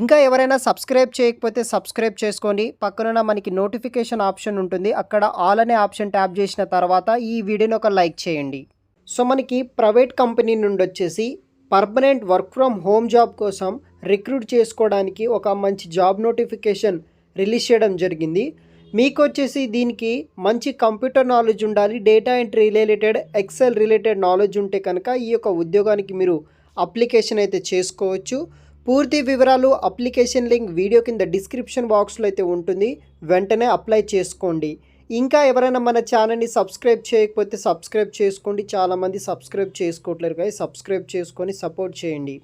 ఇంకా ఎవరైనా సబ్స్క్రైబ్ చేయకపోతే సబ్స్క్రైబ్ చేసుకోండి. పక్కనున్న మనకి నోటిఫికేషన్ ఆప్షన్ ఉంటుంది. అక్కడ ఆల్ అనే ఆప్షన్ ట్యాప్ చేసిన తర్వాత ఈ వీడియోని ఒక లైక్ చేయండి. సో మనకి ప్రైవేట్ కంపెనీ నుండి వచ్చేసి permanent work from home job కోసం రిక్రూట్ చేసుకోవడానికి ఒక మంచి జాబ్ నోటిఫికేషన్ రిలీజ్ చేయడం జరిగింది. మీకు వచ్చేసి దీనికి మంచి కంప్యూటర్ నాలెడ్జ్ ఉండాలి. Data entry related Excel related knowledge ఉంటే కనుక ఈ యొక్క ఉద్యోగానికి మీరు అప్లికేషన్ అయితే చేసుకోవచ్చు. పూర్తి వివరాలు అప్లికేషన్ లింక్ వీడియో కింద డిస్క్రిప్షన్ బాక్స్లో అయితే ఉంటుంది. వెంటనే అప్లై చేసుకోండి. ఇంకా ఎవరైనా మన ఛానల్ని సబ్స్క్రైబ్ చేయకపోతే సబ్స్క్రైబ్ చేసుకోండి. చాలామంది సబ్స్క్రైబ్ చేసుకోవట్లేరు కానీ సబ్స్క్రైబ్ చేసుకొని సపోర్ట్ చేయండి.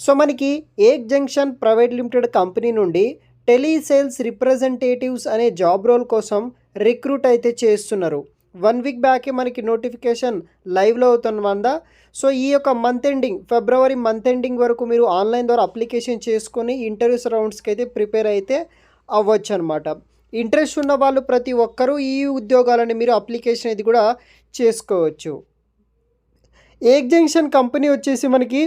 సో మనకి Ek junction private limited company నుండి టెలిసేల్స్ రిప్రజెంటేటివ్స్ అనే జాబ్ రోల్ కోసం రిక్రూట్ అయితే చేస్తున్నారు. వన్ వీక్ బ్యాకే మనకి నోటిఫికేషన్ లైవ్లో అవుతున్నమాట సో ఈ యొక్క month ending February month ending వరకు మీరు ఆన్లైన్ ద్వారా అప్లికేషన్ చేసుకొని ఇంటర్వ్యూస్ రౌండ్స్కి అయితే ప్రిపేర్ అయితే అవ్వచ్చు అనమాట ఇంట్రెస్ట్ ఉన్న వాళ్ళు ప్రతి ఒక్కరూ ఈ ఉద్యోగాలని మీరు అప్లికేషన్ ఇది కూడా చేసుకోవచ్చు. ఏక్ జంక్షన్ కంపెనీ వచ్చేసి మనకి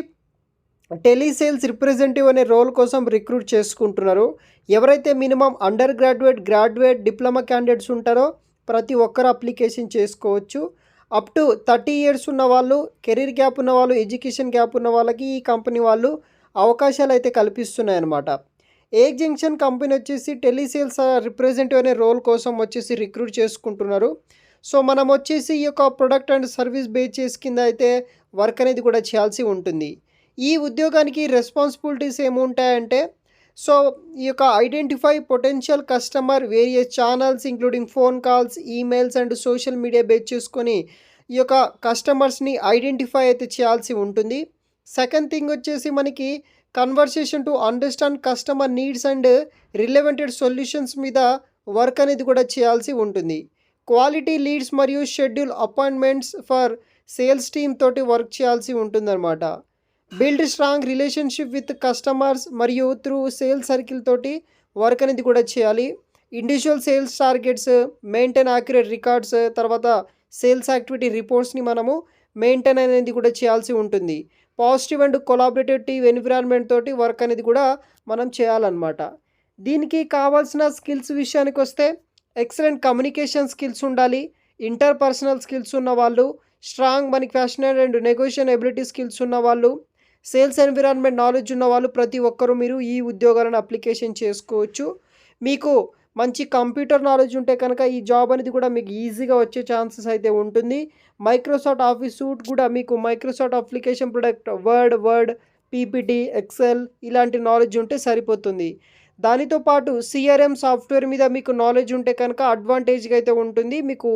టెలిసేల్స్ రిప్రజెంటేటివ్ అనే రోల్ కోసం రిక్రూట్ చేసుకుంటున్నారు. ఎవరైతే minimum under graduate graduate diploma candidates ఉంటారో ప్రతి ఒక్కరు అప్లికేషన్ చేసుకోవచ్చు. అప్ టు థర్టీ ఇయర్స్ ఉన్న వాళ్ళు కెరీర్ గ్యాప్ ఉన్న వాళ్ళు ఎడ్యుకేషన్ గ్యాప్ ఉన్న వాళ్ళకి ఈ కంపెనీ వాళ్ళు అవకాశాలు అయితే కల్పిస్తున్నాయన్నమాట. ఏక్ జంక్షన్ కంపెనీ వచ్చేసి టెలిసేల్స్ రిప్రజెంటేటివ్ అనే రోల్ కోసం వచ్చేసి రిక్రూట్ చేసుకుంటున్నారు. సో మనం వచ్చేసి ఈ యొక్క ప్రొడక్ట్ అండ్ సర్వీస్ బేస్ కింద అయితే వర్క్ అనేది కూడా చేయాల్సి ఉంటుంది. ఈ ఉద్యోగానికి రెస్పాన్సిబిలిటీస్ ఏముంటాయంటే సో ఈ యొక్క identify potential customer various channels including phone calls emails and social media base చేసుకొని ఈ యొక్క కస్టమర్స్ని ఐడెంటిఫై అయితే చేయాల్సి ఉంటుంది. సెకండ్ థింగ్ వచ్చేసి మనకి conversation to understand customer needs and relevant solutions మీద వర్క్ అనేది కూడా చేయాల్సి ఉంటుంది. క్వాలిటీ లీడ్స్ మరియు schedule appointments for sales team తోటి వర్క్ చేయాల్సి ఉంటుందన్నమాట. Build strong relationship with customers మరియు త్రూ సేల్స్ సర్కిల్ తోటి వర్క్ అనేది కూడా చేయాలి. Individual sales targets maintain accurate records తర్వాత సేల్స్ యాక్టివిటీ రిపోర్ట్స్ని మనము మెయింటైన్ అనేది కూడా చేయాల్సి ఉంటుంది. పాజిటివ్ అండ్ కొలాబరేటివ్ ఎన్విరాన్మెంట్ తోటి వర్క్ అనేది కూడా మనం చేయాలన్నమాట. దీనికి కావాల్సిన స్కిల్స్ విషయానికి వస్తే ఎక్సలెంట్ కమ్యూనికేషన్ స్కిల్స్ ఉండాలి. ఇంటర్ పర్సనల్ స్కిల్స్ ఉన్న వాళ్ళు స్ట్రాంగ్ మనకి passionate and negotiation ability skills ఉన్న వాళ్ళు సేల్స్ ఎన్విరాన్మెంట్ నాలెడ్జ్ ఉన్న వాళ్ళు ప్రతి ఒక్కరూ మీరు ఈ ఉద్యోగాలను అప్లికేషన్ చేసుకోవచ్చు. మీకు మంచి కంప్యూటర్ నాలెడ్జ్ ఉంటే కనుక ఈ జాబ్ అనేది కూడా మీకు ఈజీగా వచ్చే ఛాన్సెస్ అయితే ఉంటుంది. మైక్రోసాఫ్ట్ ఆఫీస్ సూట్ కూడా మీకు Microsoft application product Word Word PPT Excel ఇలాంటి నాలెడ్జ్ ఉంటే సరిపోతుంది. దానితో పాటు సిఆర్ఎం సాఫ్ట్వేర్ మీద మీకు నాలెడ్జ్ ఉంటే కనుక అడ్వాంటేజ్గా అయితే ఉంటుంది. మీకు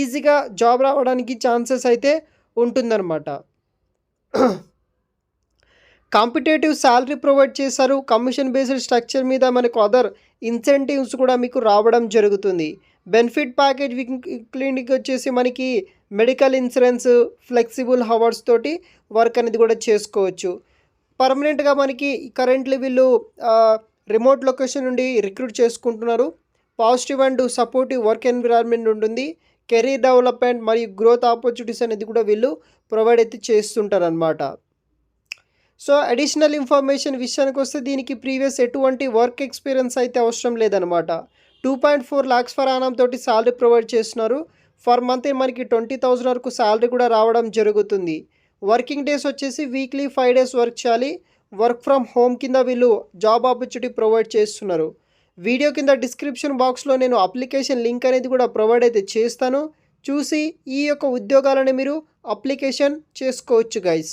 ఈజీగా జాబ్ రావడానికి ఛాన్సెస్ అయితే ఉంటుందన్నమాట. కాంపిటేటివ్ శాలరీ ప్రొవైడ్ చేశారు. కమిషన్ బేస్డ్ స్ట్రక్చర్ మీద మనకు అదర్ ఇన్సెంటివ్స్ కూడా మీకు రావడం జరుగుతుంది. బెనిఫిట్ ప్యాకేజ్ క్లినిక్ వచ్చేసి మనకి మెడికల్ ఇన్సూరెన్స్ ఫ్లెక్సిబుల్ హవర్స్ తోటి వర్క్ అనేది కూడా చేసుకోవచ్చు. పర్మనెంట్గా మనకి కరెంట్లీ వీళ్ళు రిమోట్ లొకేషన్ నుండి రిక్రూట్ చేసుకుంటున్నారు. Positive and supportive work environment ఉంటుంది. కెరీర్ డెవలప్మెంట్ మరియు గ్రోత్ ఆపర్చునిటీస్ అనేది కూడా వీళ్ళు ప్రొవైడ్ అయితే చేస్తుంటారనమాట సో అడిషనల్ ఇన్ఫర్మేషన్ విషయానికి వస్తే దీనికి ప్రీవియస్ ఎటువంటి వర్క్ ఎక్స్పీరియన్స్ అయితే అవసరం లేదనమాట two point four lakhs per annum తోటి శాలరీ ప్రొవైడ్ చేస్తున్నారు. ఫర్ మంత్ మనకి ట్వంటీ థౌజండ్ వరకు శాలరీ కూడా రావడం జరుగుతుంది. వర్కింగ్ డేస్ వచ్చేసి వీక్లీ ఫైవ్ డేస్ వర్క్ చేయాలి. వర్క్ ఫ్రమ్ హోమ్ కింద వీళ్ళు జాబ్ ఆపర్చునిటీ ప్రొవైడ్ చేస్తున్నారు. వీడియో కింద డిస్క్రిప్షన్ బాక్స్లో నేను అప్లికేషన్ లింక్ అనేది కూడా ప్రొవైడ్ అయితే చేస్తాను. చూసి ఈ యొక్క ఉద్యోగాలని మీరు అప్లికేషన్ చేసుకోవచ్చు గైస్